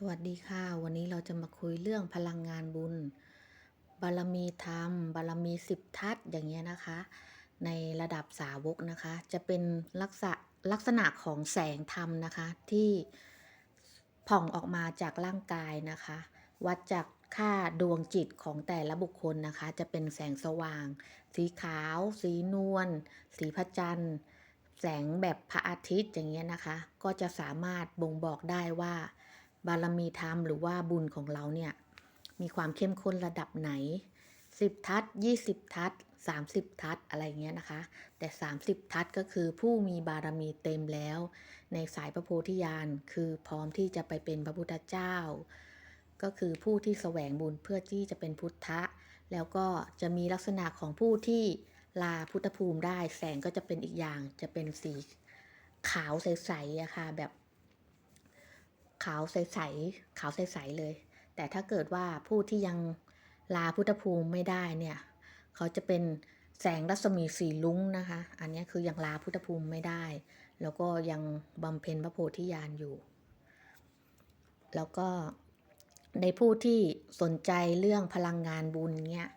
สวัสดีค่ะ วันนี้เราจะมาคุยเรื่องพลังงานบุญ บารมีธรรม บารมีสิบทัศอย่างเงี้ยนะคะ ในระดับสาวกนะคะ จะเป็นลักษณะลักษณะของแสงธรรมนะคะ ที่ผ่องออกมาจากร่างกายนะคะ วัดจากค่าดวงจิตของแต่ละบุคคลนะคะ จะเป็นแสงสว่าง สีขาว สีนวลสีพระจันทร์ แสงแบบพระอาทิตย์อย่างเงี้ยนะคะ ก็จะสามารถบ่งบอกได้ว่า บารมีธรรมหรือว่าบุญของเราเนี่ย มีความเข้มข้นระดับไหน 10 ทัศ20ทัศ30ทัศอะไรเงี้ยนะคะ แต่ 30 ทัศก็คือผู้มีบารมีเต็มแล้ว ในสายพระโพธิญาณคือพร้อมที่จะไปเป็นพระพุทธเจ้า ก็คือผู้ที่แสวงบุญเพื่อที่จะเป็นพุทธะ แล้วก็จะมีลักษณะของผู้ที่ลาพุทธภูมิได้แสงก็จะเป็นอีกอย่างจะเป็นสีขาวใสๆอะค่ะแบบ ขาวใสๆขาวใสๆเลย แต่ถ้าเกิดว่าผู้ที่ยังลาพุทธภูมิไม่ได้เนี่ย เขาจะเป็นแสงรัศมีสีลุ้งนะคะ อันนี้คือยังลาพุทธภูมิไม่ได้ แล้วก็ยังบำเพ็ญพระโพธิญาณอยู่ แล้วก็ในผู้ที่สนใจเรื่องพลังงานบุญเนี่ย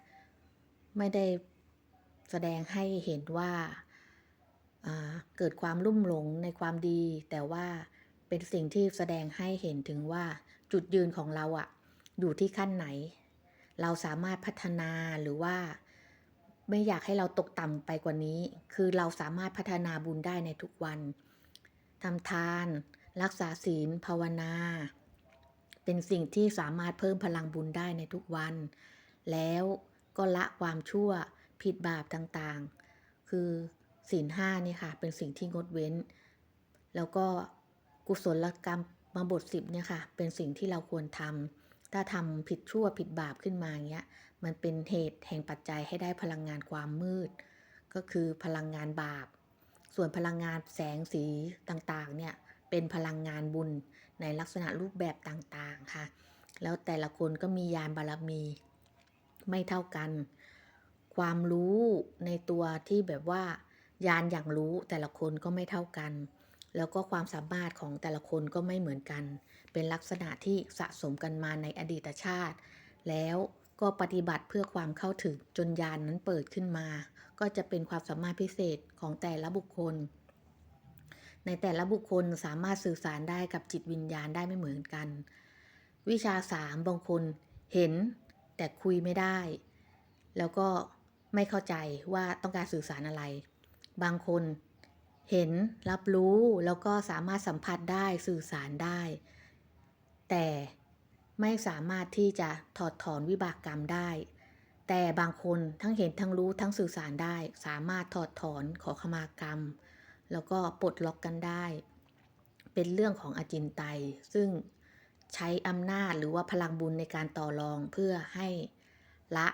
ไม่ได้แสดงให้เห็นว่าเกิดความลุ่มหลงในความดี แต่ว่า เป็นสิ่งที่แสดงให้เห็นถึงว่าจุดยืนของเราอะอยู่ที่ขั้นไหน เราสามารถพัฒนาหรือว่า ไม่อยากให้เราตกต่ำไปกว่านี้ คือเราสามารถพัฒนาบุญได้ในทุกวันทำทาน รักษาศีลภาวนา เป็นสิ่งที่สามารถเพิ่มพลังบุญได้ในทุกวัน แล้วก็ละความชั่วผิดบาปต่างๆ คือศีลห้านี่ค่ะ เป็นสิ่งที่งดเว้น แล้วก็ กุศลกรรมมาบทสิบเนี่ยค่ะ เป็นสิ่งที่เราควรทำถ้าทำผิดชั่วผิดบาปขึ้นมาเงี้ย มันเป็นเหตุแห่งปัจจัยให้ได้พลังงานความมืด ก็คือพลังงานบาป ส่วนพลังงานแสงสีต่างๆเนี่ยเป็นพลังงานบุญในลักษณะรูปแบบต่างๆค่ะ แล้วแต่ละคนก็มียานบารมีไม่เท่ากัน ความรู้ในตัวที่แบบว่ายานอย่างรู้แต่ละคนก็ไม่เท่ากัน แล้วก็ความสามารถของแต่ละคนก็ไม่เหมือนกัน เป็นลักษณะที่สะสมกันมาในอดีตชาติ แล้วก็ปฏิบัติเพื่อความเข้าถึงจนยานนั้นเปิดขึ้นมา ก็จะเป็นความสามารถพิเศษของแต่ละบุคคล ในแต่ละบุคคลสามารถสื่อสารได้กับจิตวิญญาณได้ไม่เหมือนกัน วิชาสามบางคนเห็นแต่คุยไม่ได้ แล้วก็ไม่เข้าใจว่าต้องการสื่อสารอะไร บางคน เห็นรับรู้แล้วก็สามารถสัมผัสได้สื่อสารได้ แต่ไม่สามารถที่จะถอดถอนวิบากกรรมได้ แต่บางคนทั้งเห็นทั้งรู้ทั้งสื่อสารได้ สามารถถอดถอนขอขมากรรม แล้วก็ปลดล็อกกันได้ เป็นเรื่องของอจินไตย ซึ่งใช้อำนาจหรือว่าพลังบุญในการต่อรองเพื่อให้ละ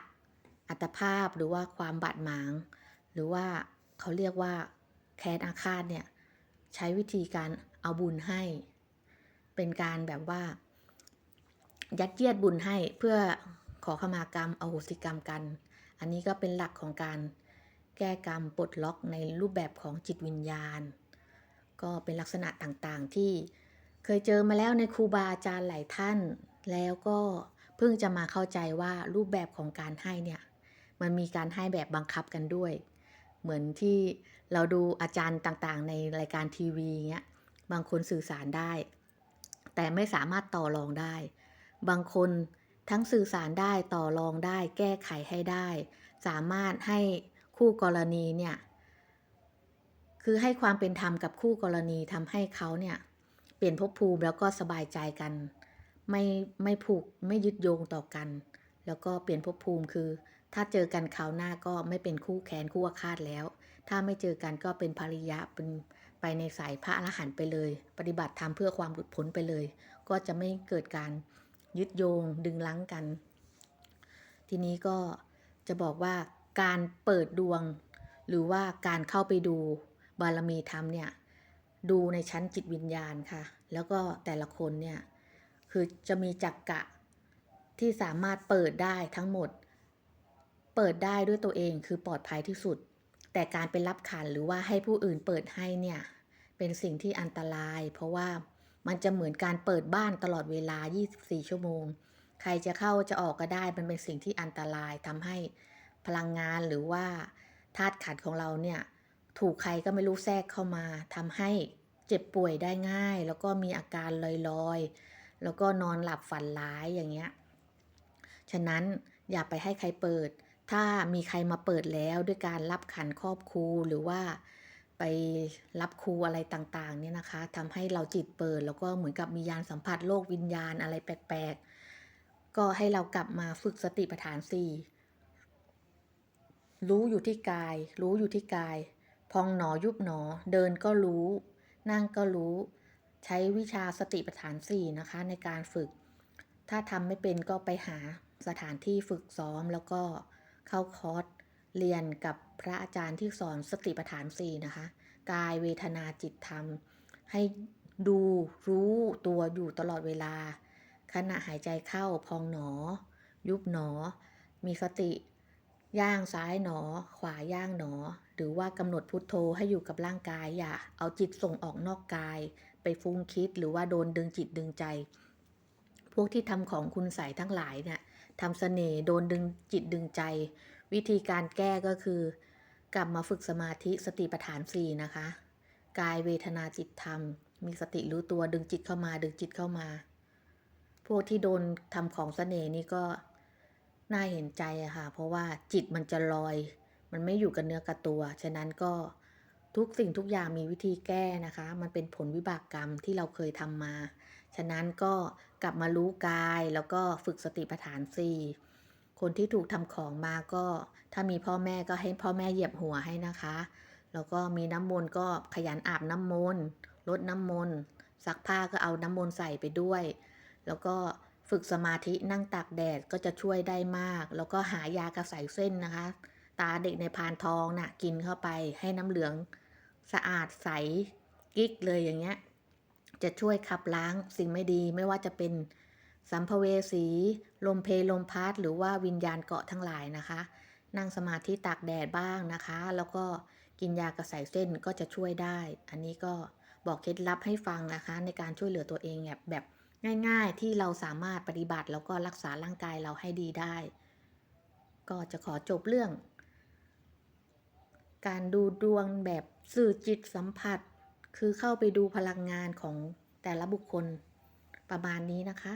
อัตภาพหรือว่าความบาดหมาง หรือว่าเขาเรียกว่า แค้นอาฆาตเนี่ยใช้วิธีการเอาบุญให้ เป็นการแบบว่า ยัดเยียดบุญให้เพื่อขอขมากรรมอโหสิกรรมกัน อันนี้ก็เป็นหลักของการแก้กรรมปลดล็อกในรูปแบบของจิตวิญญาณ ก็เป็นลักษณะต่างๆที่เคยเจอมาแล้วในครูบาอาจารย์หลายท่าน แล้วก็เพิ่งจะมาเข้าใจว่ารูปแบบของการให้เนี่ย มันมีการให้แบบบังคับกันด้วย เหมือนที่เราดูอาจารย์ต่างๆ ในรายการทีวีเงี้ยบางคนสื่อสารได้ แต่ไม่สามารถต่อรองได้ บางคนทั้งสื่อสารได้ต่อรองได้ แก้ไขให้ได้ สามารถให้คู่กรณีเนี่ยคือให้ความเป็นธรรมกับคู่กรณีทำให้เขาเนี่ยเปลี่ยนภพภูมิแล้วก็สบายใจกัน ไม่ไม่ผูกไม่ยึดโยงต่อกัน แล้วก็เปลี่ยนภพภูมิคือ ถ้าเจอกันคราวหน้าก็ไม่เป็นคู่แค้นคู่อาฆาตแล้ว ถ้าไม่เจอกันก็เป็นภริยะเป็นไปในสายพระอรหันต์ไปเลย ปฏิบัติธรรมเพื่อความหลุดพ้นไปเลย ก็จะไม่เกิดการยึดโยงดึงลังกัน ทีนี้ก็จะบอกว่าการเปิดดวง หรือว่าการเข้าไปดูบารมีธรรมเนี่ยดูในชั้นจิตวิญญาณค่ะ แล้วก็แต่ละคนเนี่ยคือจะมีจักกะที่สามารถเปิดได้ทั้งหมด เปิดได้ด้วยตัวเองคือปลอดภัยที่สุด แต่การไปรับขันหรือว่าให้ผู้อื่นเปิดให้เนี่ย เป็นสิ่งที่อันตราย เพราะว่ามันจะเหมือนการเปิดบ้านตลอดเวลา 24 ชั่วโมง ใครจะเข้าจะออกก็ได้ มันเป็นสิ่งที่อันตรายทำให้พลังงานหรือว่าธาตุขันของเราเนี่ย ถูกใครก็ไม่รู้แทรกเข้ามาทำให้เจ็บป่วยได้ง่าย แล้วก็มีอาการลอยๆ แล้วก็นอนหลับฝันร้ายอย่างเงี้ย ฉะนั้นอย่าไปให้ใครเปิด ถ้ามีใครมาเปิดแล้วด้วยการรับขันครอบครูหรือว่าไปรับครูอะไรต่างๆเนี่ยนะคะทำให้เราจิตเปิด แล้วก็เหมือนกับมียานสัมผัสโลกวิญญาณอะไรแปลกๆ ก็ให้เรากลับมาฝึกสติปัฏฐานสี่รู้อยู่ที่กาย รู้อยู่ที่กาย พองหนอยุบหนอ เดินก็รู้ นั่งก็รู้ ใช้วิชาสติปัฏฐานสี่นะคะในการฝึก ถ้าทำไม่เป็นก็ไปหาสถานที่ฝึกซ้อมแล้วก็ เข้าคอร์สเรียนกับพระอาจารย์ที่สอนสติปัฏฐานสี่นะคะ กายเวทนาจิตธรรม ให้ดูรู้ตัวอยู่ตลอดเวลา ขณะหายใจเข้าพองหนอ ยุบหนอ มีสติ ย่างซ้ายหนอ ขวาย่างหนอ หรือว่ากำหนดพุทโธให้อยู่กับร่างกายอย่าเอาจิตส่งออกนอกกาย ไปฟุ้งคิดหรือว่าโดนดึงจิตดึงใจ พวกที่ทำของคุณใส่ทั้งหลายเนี่ย ทำเสน่ห์โดนดึงจิตดึงใจ วิธีการแก้ก็คือ กลับมาฝึกสมาธิสติปัฏฐานสี่นะคะ กายเวทนาจิตธรรม มีสติรู้ตัวดึงจิตเข้ามาดึงจิตเข้ามา พวกที่โดนทำของเสน่ห์นี่ก็น่าเห็นใจอะค่ะ เพราะว่าจิตมันจะลอย มันไม่อยู่กับเนื้อกับตัว ฉะนั้นก็ทุกสิ่งทุกอย่างมีวิธีแก้นะคะ มันเป็นผลวิบากกรรมที่เราเคยทำมา ฉะนั้นก็กลับมารู้กายแล้วก็ฝึกสติปัฏฐานสี่คนที่ถูกทำของมาก็ ถ้ามีพ่อแม่ก็ให้พ่อแม่เหยียบหัวให้นะคะ แล้วก็มีน้ำมนต์ก็ขยันอาบน้ำมนต์ลดน้ำมนต์ซักผ้าก็เอาน้ำมนต์ใส่ไปด้วย แล้วก็ฝึกสมาธินั่งตากแดดก็จะช่วยได้มาก แล้วก็หายากระใสเส้นนะคะ ตาเด็กในพานทองน่ะกินเข้าไปให้น้ำเหลืองสะอาดใสกิ๊กเลยอย่างเงี้ย จะช่วยขับล้างสิ่งไม่ดีไม่ว่าจะเป็นสัมภเวสี ลมเพลลมพัดหรือว่าวิญญาณเกาะทั้งหลายนะคะ นั่งสมาธิตากแดดบ้างนะคะ แล้วก็กินยากระใสเส้นก็จะช่วยได้ อันนี้ก็บอกเคล็ดลับให้ฟังนะคะ ในการช่วยเหลือตัวเองแบบแบบง่ายๆ ที่เราสามารถปฏิบัติแล้วก็รักษาร่างกายเราให้ดีได้ ก็จะขอจบเรื่อง การดูดวงแบบสื่อจิตสัมผัส คือเข้าไปดูพลังงานของแต่ละบุคคลประมาณนี้นะคะ